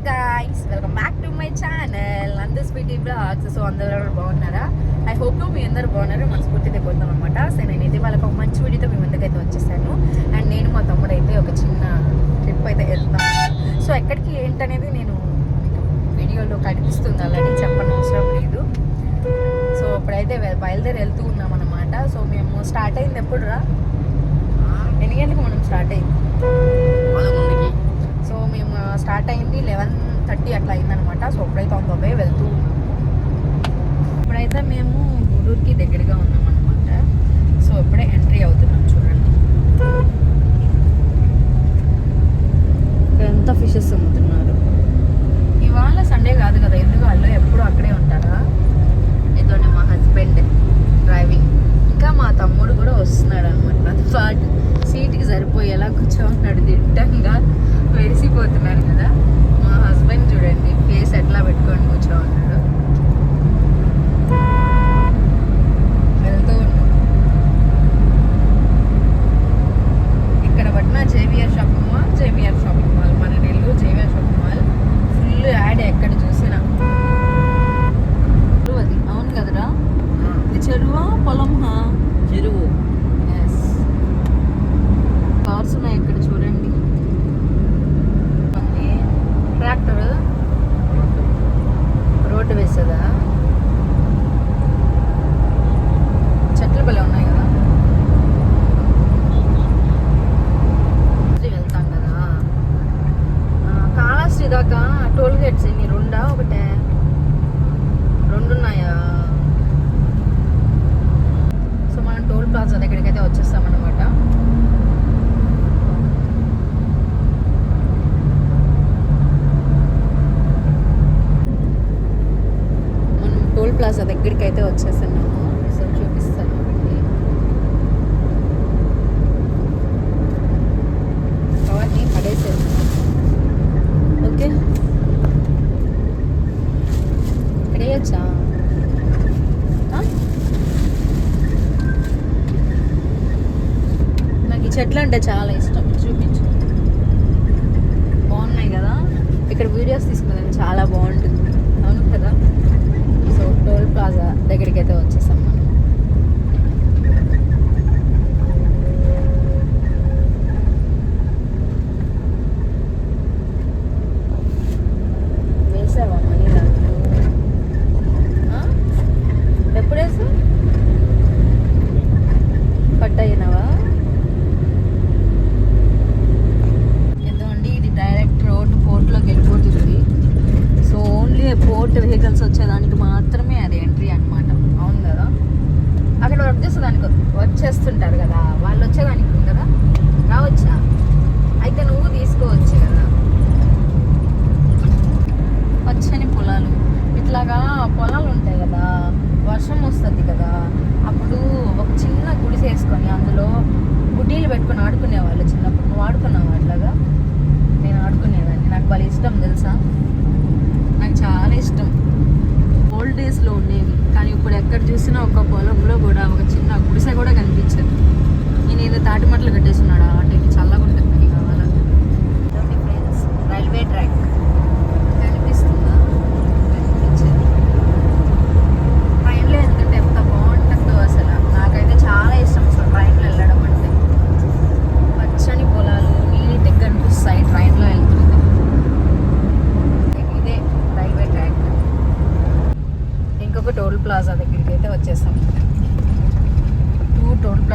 Hello guys welcome back to my channel అందరు Sweety blogs so అందరూ బాగున్నారా? I hope to me అందరూ బాగున్నారు మనస్ఫూర్తిగా కోరుతాం అనమాట సో నేనైతే వాళ్ళకి ఒక మంచి వీడియోతో మీ ముందుకైతే వచ్చేసాను. అండ్ నేను మా తమ్ముడు అయితే ఒక చిన్న ట్రిప్ అయితే వెళ్తాను సో ఎక్కడికి ఏంటనేది నేను వీడియోలో కనిపిస్తుంది అలాంటి చెప్పని అవసరం లేదు. సో ఇప్పుడైతే బయలుదేరి వెళ్తూ ఉన్నాం అనమాట సో మేము స్టార్ట్ అయింది ఎప్పుడు రా? ఎన్ని గంటలకు మనం స్టార్ట్ అయింది? మేము స్టార్ట్ అయింది లెవెన్ థర్టీ అట్లా అయిందనమాట. సో ఇప్పుడైతే ఆన్ ద వే వెళ్తూ ఉన్నాము ఇప్పుడైతే మేము గుడూరుకి దగ్గరగా ఉన్నాం అనమాట సో ఇప్పుడే ఎంట్రీ అవుతున్నాం చూడండి ఇక్కడ ఎంత ఫిషెస్ అమ్ముతున్నారు ఇవాళ సండే కాదు కదా ఎందుకు వాళ్ళు ఎప్పుడు అక్కడే ఉంటారా ఇదోనే మా హస్బెండ్ డ్రైవింగ్ ఇంకా మా తమ్ముడు కూడా వస్తున్నాడు అనమాట నాతో పాటు సీట్కి సరిపోయేలా కూర్చోన్నాడు దిట్టంగా వెరిసిపోతున్నాడు కదా మా హస్బెండ్ చూడండి ఫేస్ ఎట్లా పెట్టుకొని కూర్చో ఉన్నాడు వెళ్తూ ఉన్నాం ఇక్కడ పట్టిన JVR shopping mall JVR shopping mall మన Nellore JVR shopping mall full ad ఎక్కడ చూసినా చెరువు అది అవును కదరా ఇది చెరువా పొలంహా చెరువు ఎస్ కార్స్ ఉన్నాయి ఇక్కడ చూడండి ట్రాక్టర్ రోడ్డు వేసేదా చెట్లు భలే ఉన్నాయి కదా ఇది వెళ్తాం కదా ఆ, కాళహస్తి దాకా టోల్ గేట్స్ ఎన్ని రెండా ఒకటే రెండు ఉన్నాయా సో మనం టోల్ ప్లాజా దగ్గరికి అయితే వచ్చేస్తాం అనమాట మనం టోల్ ప్లాజా దగ్గరికి అయితే వచ్చేసాము సో చూపిస్తాను ఒకటి అవన్నీ పడేసేసాను ఓకే ఇక్కడ వేయచ్చా నాకు ఈ చెట్లు అంటే చాలా ఇష్టం చూపించు బాగున్నాయి కదా ఇక్కడ వీడియోస్ తీసుకున్నాను చాలా బాగుంటుంది అవును కదా సో టోల్ ప్లాజా దగ్గరికి అయితే వచ్చేసాం మనం వేసావా మనీ దాంట్లో ఆ? ఎప్పుడు వేసావు పట్టయినవా ఎందుకండి ఇది డైరెక్ట్ రోడ్ పోర్ట్లోకి వెళ్ళిపోతుంది సో ఓన్లీ పోర్ట్ వెహికల్స్ వచ్చేదానికి మాత్రమే అది ఎంట్రీ అన్నమాట అవును కదా అక్కడ వర్క్ చేసేదానికి వచ్చేస్తుంటారు కదా? వాళ్ళు వచ్చేదానికి కదా రావచ్చా? అయితే నువ్వు తీసుకోవచ్చు కదా? పచ్చని పొలాలు. ఇట్లాగా పొలాలు ఉంటాయి కదా? వర్షం వస్తుంది కదా? అప్పుడు ఒక చిన్న గుడిసె వేసుకొని అందులో గుడ్డీలు పెట్టుకొని ఆడుకునేవాళ్ళు చిన్నప్పుడు. నువ్వు ఆడుకున్నావు అట్లాగా? నేను ఆడుకునేదాన్ని. నాకు వాళ్ళ ఇష్టం తెలుసా? నాకు చాలా ఇష్టం. ఓల్డ్ డేస్లో ఉండేవి. కానీ ఇప్పుడు ఎక్కడ చూసినా ఒక పొలంలో కూడా ఒక చిన్న గుడిసె కూడా కనిపించదు.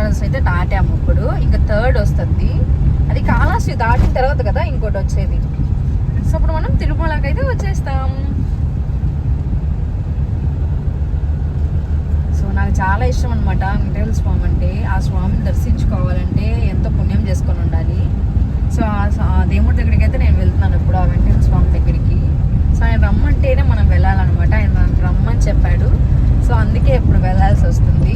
టోల్ అయితే దాటాము ఇప్పుడు. ఇంకా థర్డ్ వస్తుంది. అది కాళహస్తి దాటిన తర్వాత కదా ఇంకోటి వచ్చేది. సో ఇప్పుడు మనం తిరుమలకి అయితే వచ్చేస్తాం. సో నాకు చాలా ఇష్టం అనమాట వెంకటేశ్వర స్వామి అంటే. ఆ స్వామిని దర్శించుకోవాలంటే ఎంతో పుణ్యం చేసుకొని ఉండాలి. సో ఆ దేవుడి దగ్గరికి అయితే నేను వెళ్తున్నాను ఇప్పుడు ఆ వెంకటేశ్వర స్వామి దగ్గరికి. సో ఆయన రమ్మంటేనే మనం వెళ్ళాలన్నమాట. ఆయన రమ్మని చెప్పాడు. సో అందుకే ఇప్పుడు వెళ్ళాల్సి వస్తుంది.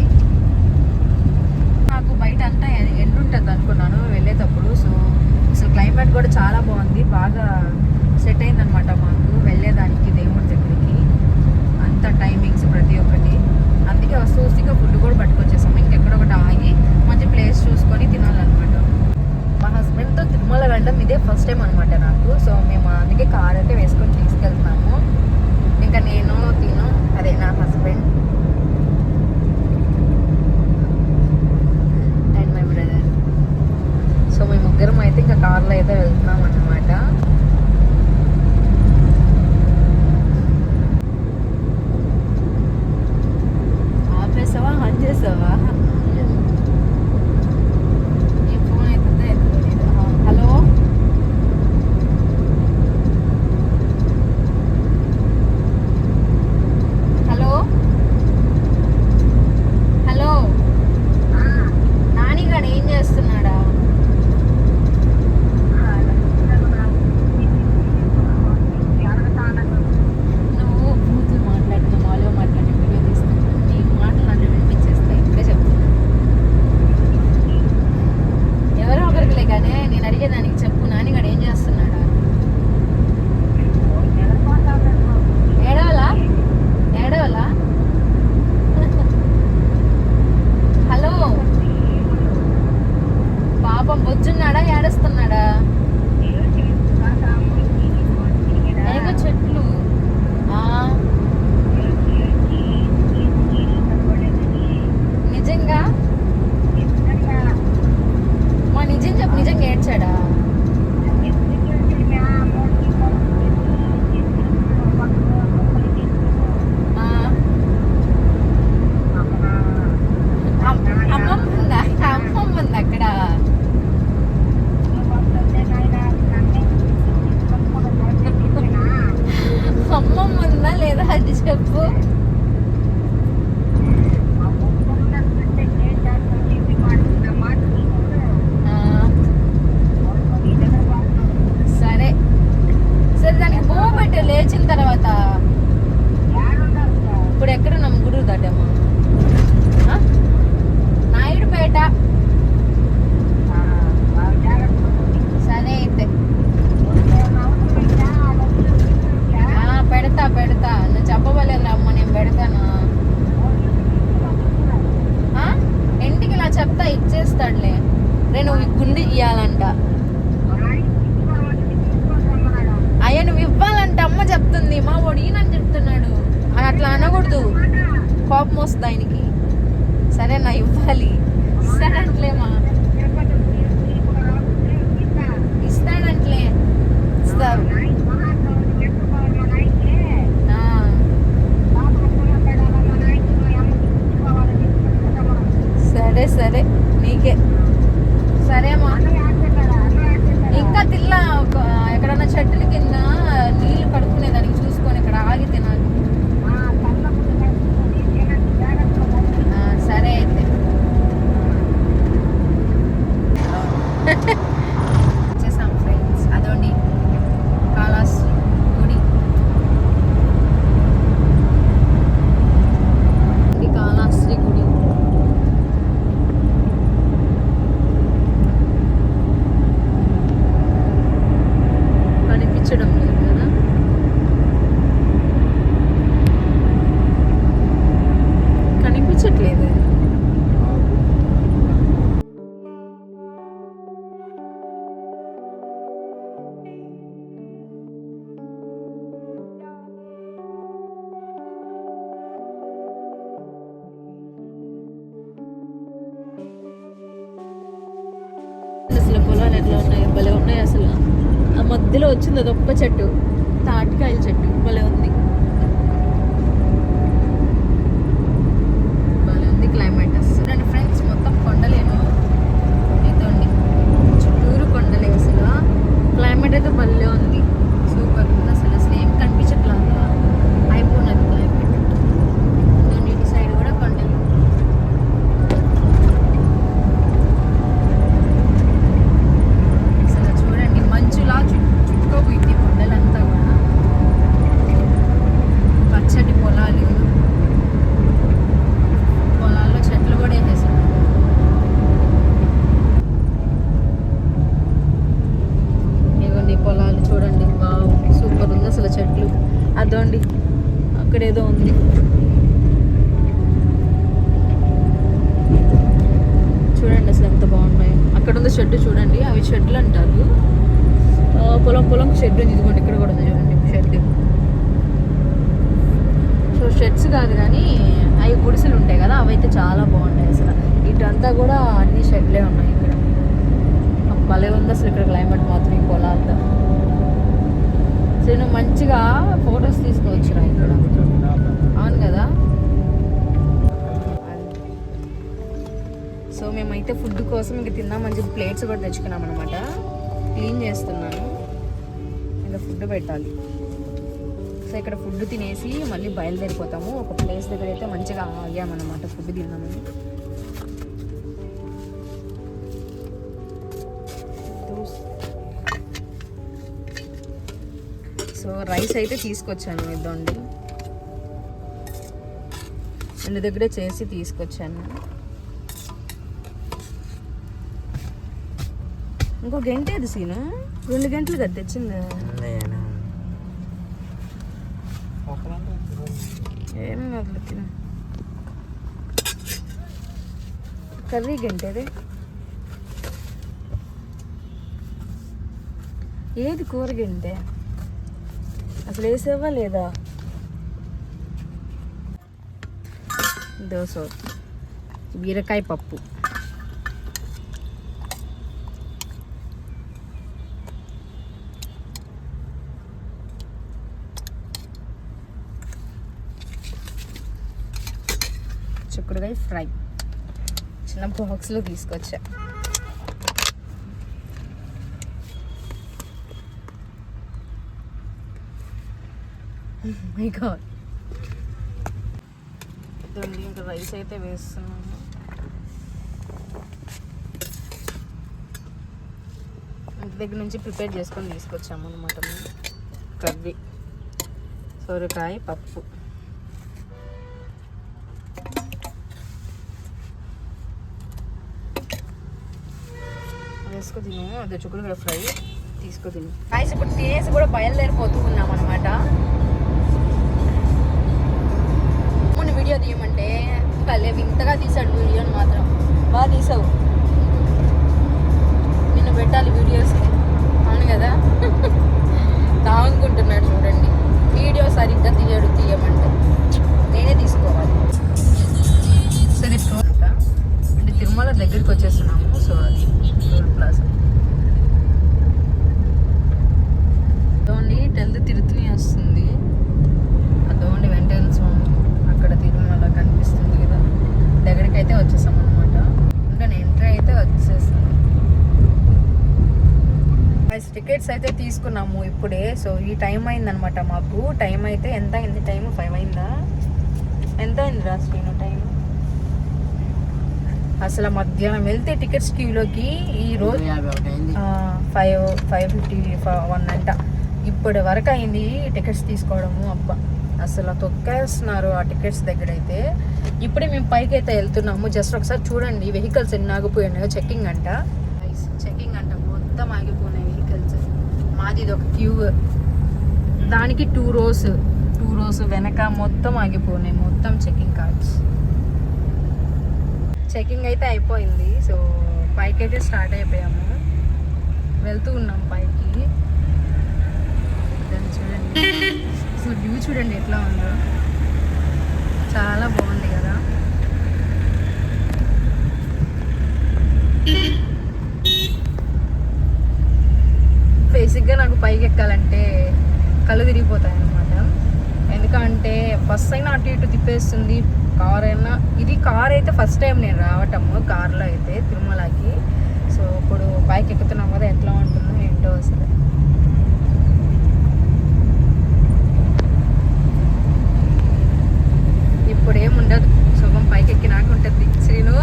మనం గుడి దాటాము నాయుడుపేట సరే అయితే. పెడతా పెడతా. నువ్వు చెప్పవలేదు అమ్మ నేను పెడతాను. ఇంటికి ఇలా చెప్తా ఇచ్చేస్తాడులే. నేను గుండి ఇయ్యాలంట. అయ్యా నువ్వు ఇవ్వాలంటే. అమ్మ చెప్తుంది మా ఒడిగినని చెప్తున్నాడు. అని అట్లా అనకూడదు. కోపం వస్తుంది ఆయనకి. సరేనా ఇవ్వాలి. ఇస్తాడంట్లేమా ఇస్తాడంట్లే. ఇస్తారు. సరే సరే. నీకే. సరేమా ఇంకా తిల్లా ఎక్కడన్నా చెట్టుల కింద నీళ్ళు కడుక్కునేదానికి చూసుకొని ఇక్కడ ఆగి తినాలి. వచ్చింది అది ఒక్క చెట్టు తాటికాయల చెట్టు. చాలా బాగుంటాయి అసలు. ఇటంతా కూడా అన్ని షెడ్లే ఉన్నాయి ఇక్కడ. భలే ఉంది అసలు ఇక్కడ క్లైమేట్ మాత్రం ఈ పొలాలతో. సో నువ్వు మంచిగా ఫొటోస్ తీసుకోవచ్చురా ఇక్కడ. అవును కదా? సో మేమైతే ఫుడ్ కోసం ఇంక తిన్నాం మంచి ప్లేట్స్ కూడా తెచ్చుకున్నాం అనమాట క్లీన్ చేస్తున్నాను. ఇంకా ఫుడ్ పెట్టాలి. సో ఇక్కడ ఫుడ్ తినేసి మళ్ళీ బయలుదేరిపోతాము. ఒక ప్లేస్ దగ్గర అయితే మంచిగా ఆగామన్నమాట ఫుడ్ తిన్నామని. సో రైస్ అయితే తీసుకొచ్చాను ఇద్దండి రెండు దగ్గరే చేసి తీసుకొచ్చాను. ఇంకో గంట అది సీను? రెండు గంటలు కదా తెచ్చింది? ఏం కాదులే తిను కర్రీ గంటేది ఏది కూర గంటే అసలు వేసావా లేదా దోశ బీరకాయ పప్పు చిక్కుడుకాయ ఫ్రై. చిన్న బాక్స్లో తీసుకొచ్చా. Oh మై గాడ్ ఇదండి ఇంకా రైస్ అయితే వేస్తున్నాను. ఇంటి దగ్గర నుంచి ప్రిపేర్ చేసుకొని తీసుకొచ్చాము అనమాట కర్రీ. సొరకాయ పప్పు. వేసుకో తిను అదే చుక్కుడు ఫ్రై తీసుకో తిను రైస్ ఇప్పుడు తినేసి కూడా బయలుదేరిపోతూ ఉన్నాం అనమాట మొన్న వీడియో తీయమంటే కలే వింతగా తీసాడు వీడియోని మాత్రం. బాగా తీసావు. నిన్ను పెట్టాలి వీడియోస్. అవును కదా? అయితే తీసుకున్నాము ఇప్పుడే. సో ఈ టైం అయిందనమాట మాకు. టైం అయితే ఎంత అయింది? టైం ఫైవ్ అయిందా? ఎంత అయింది రా శ్రీను టైం? అసలు మధ్యాహ్నం వెళ్తే టికెట్స్ క్యూలోకి ఈ రోజు ఫైవ్ ఫైవ్ ఫిఫ్టీ వన్ అంట. ఇప్పటి వరకు అయింది టికెట్స్ తీసుకోవడము. అబ్బా అసలు తొక్కేస్తున్నారు ఆ టికెట్స్ దగ్గర అయితే ఇప్పుడే మేము పైకి అయితే వెళ్తున్నాము. జస్ట్ ఒకసారి చూడండి. వెహికల్స్ ఎన్ని ఆగిపోయినాయో చెక్కింగ్ అంట. చెక్కింగ్ అంట. మొత్తం వెహికల్స్ మాది ఇది ఒక క్యూ. దానికి టూ రోస్ టూ రోస్ వెనక మొత్తం ఆగిపోయినాయి మొత్తం చెకింగ్ కార్డ్స్ చెకింగ్ అయితే అయిపోయింది సో పైకి అయితే స్టార్ట్ అయిపోయాము. వెళ్తూ ఉన్నాం పైకి. దాన్ని చూడండి. సో వ్యూ చూడండి ఎట్లా ఉందో. చాలా బాగుంది కదా. బేసిక్గా నాకు పైకి ఎక్కాలంటే కళ్ళు తిరిగిపోతాయి అనమాట ఎందుకంటే ఫస్ట్ అయినా అటు ఇటు తిప్పేస్తుంది. కార్ అయినా ఇది కార్ అయితే ఫస్ట్ టైం నేను రావటము కార్లో అయితే తిరుమలకి. సో ఇప్పుడు బైక్ ఎక్కుతున్నాం కదా ఎట్లా ఉంటుందో ఏంటో అసలు. ఇప్పుడు ఏముండదు శుభం పైకి ఎక్కినాక ఉంటుంది. శ్రీను?